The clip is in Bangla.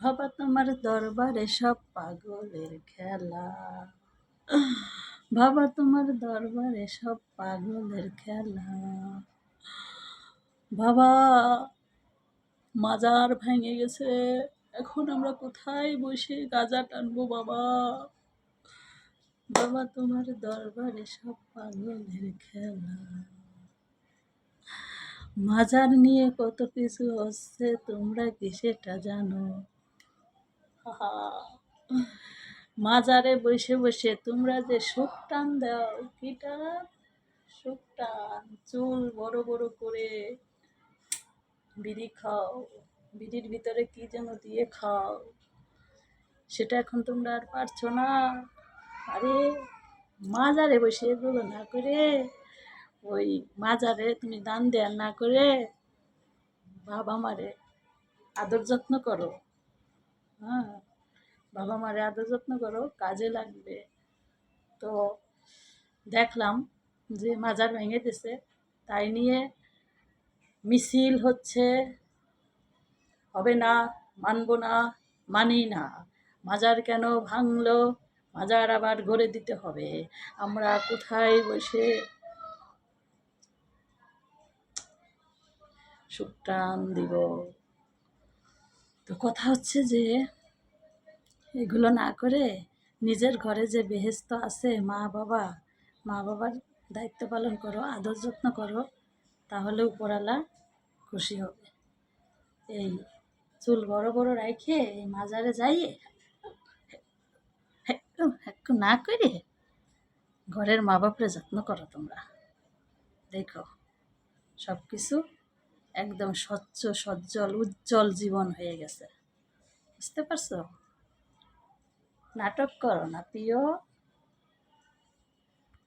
বাবা তোমার দরবারে সব পাগলের খেলা। বাবা তোমার দরবারে সব পাগলের খেলা। বাবা মাজার ভেঙে গেছে। এখন আমরা কোথায় বসে গাজা টানবো বাবা? বাবা তোমার দরবারে সব পাগলের খেলা। মাজার নিয়ে কত কিছু হচ্ছে, তোমরা কি সেটা জানো? মাজারে বসে বসে তোমরা যে সুখ টান দাও কি টান সুখ টান? চুল বড় বড় করে বিড়ি খাও, বিড়ির ভিতরে কি যেন দিয়ে খাও, সেটা এখন তোমরা আর পারছ না। আরে, মাজারে বসে এগুলো না করে, ওই মাজারে তুমি দান দেয়া না করে বাবা মারে আদর যত্ন করো। হ্যাঁ বাবা মারে আদর যত্ন করো, কাজে লাগবে। তো দেখলাম যে মাজার ভেঙে দিছে, তাই নিয়ে মিছিল হচ্ছে, হবে না, মানবো না, মানি না। মাজার কেন ভাঙলো? মাজার আবার গড়ে দিতে হবে। আমরা কোথায় বসে সুক্রান দিব? তো কথা হচ্ছে যে এগুলো না করে নিজের ঘরে যে বেহেস্ত আছে মা বাবা, মা বাবার দায়িত্ব পালন করো, আদর যত্ন করো, তাহলে উপরালা খুশি হবে। এই চুল বড় বড় রাইখে এই মাজারে যাইয়ে একটু না করে ঘরের মা বাপরে যত্ন করো তোমরা। দেখো সব কিছু একদম স্বচ্ছ, সজ্জল, উজ্জ্বল জীবন হয়ে গেছে। বুঝতে পারছ? নাটক করো না প্রিয়